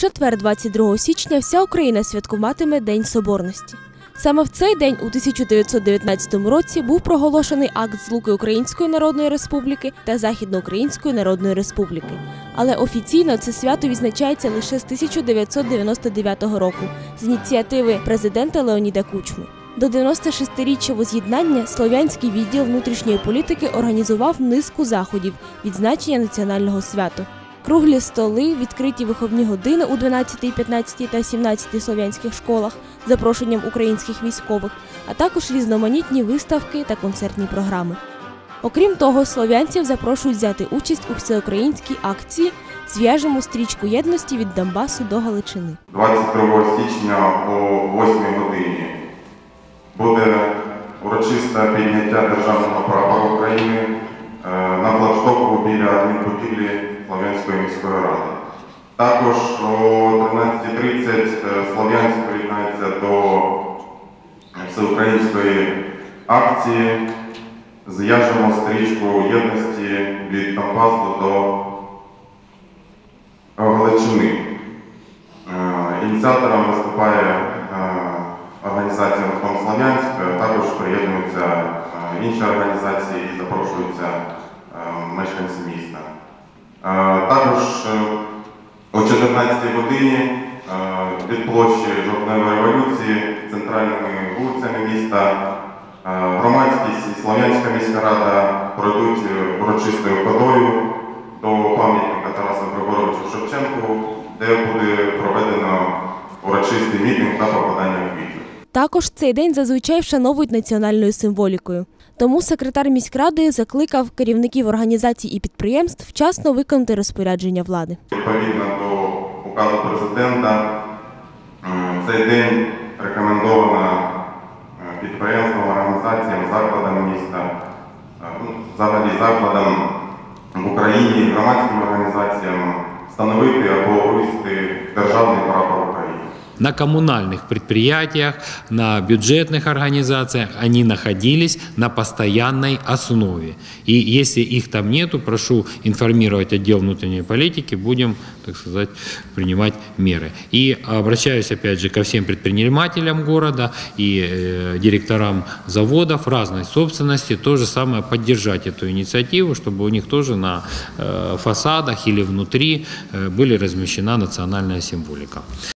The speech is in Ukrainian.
четвер, 22 січня, вся Україна святкуватиме День Соборності. Саме в цей день, у 1919 році, був проголошений акт злуки Української Народної Республіки та Західноукраїнської Народної Республіки. Але офіційно це свято відзначається лише з 1999 року з ініціативи президента Леоніда Кучми. До 96-річчя воз'єднання Слов'янський відділ внутрішньої політики організував низку заходів відзначення національного свята. Круглі столи, відкриті виховні години у 12, 15 та 17 слов'янських школах з запрошенням українських військових, а також різноманітні виставки та концертні програми. Окрім того, слов'янців запрошують взяти участь у всеукраїнській акції Зв'яжемо стрічку єдності від Донбасу до Галичини. 22 січня о 8 годині буде урочисте підняття державного прапора України е, на флагштоку біля адмінбудівлі Слов'янської міської ради. Також о 13.30 е, Слов'янськ приєднається до всеукраїнської акції Зв'яжемо стрічку єдності від Донбасу до Галичини. Е, Ініціатором виступає е, організація Верхом Слов'янськ, також приєднуються інші організації і запрошуються мешканці міста. Також е, о 14 годині е, від площі Жовтневої революції центральними вулицями міста е, громадськість і Слов'янська міська рада пройдуть урочистою ходою до пам'ятника Тарасу Григоровичу Шевченку, де буде проведено урочистий мітинг та покладання квітів. Також цей день зазвичай вшановують національною символікою. Тому секретар міськради закликав керівників організацій і підприємств вчасно виконати розпорядження влади. Відповідно до указу президента, м, цей день рекомендовано е, підприємствам, організаціям, закладам міста, е, ну, взагалі закладам в Україні, громадським організаціям встановити або вивести державний прапор. На коммунальных предприятиях, на бюджетных организациях они находились на постоянной основе. И если их там нету, прошу информировать отдел внутренней политики, будем, так сказать, принимать меры. И обращаюсь опять же ко всем предпринимателям города и э, директорам заводов разной собственности, то же самое поддержать эту инициативу, чтобы у них тоже на э, фасадах или внутри э, были размещена национальная символика.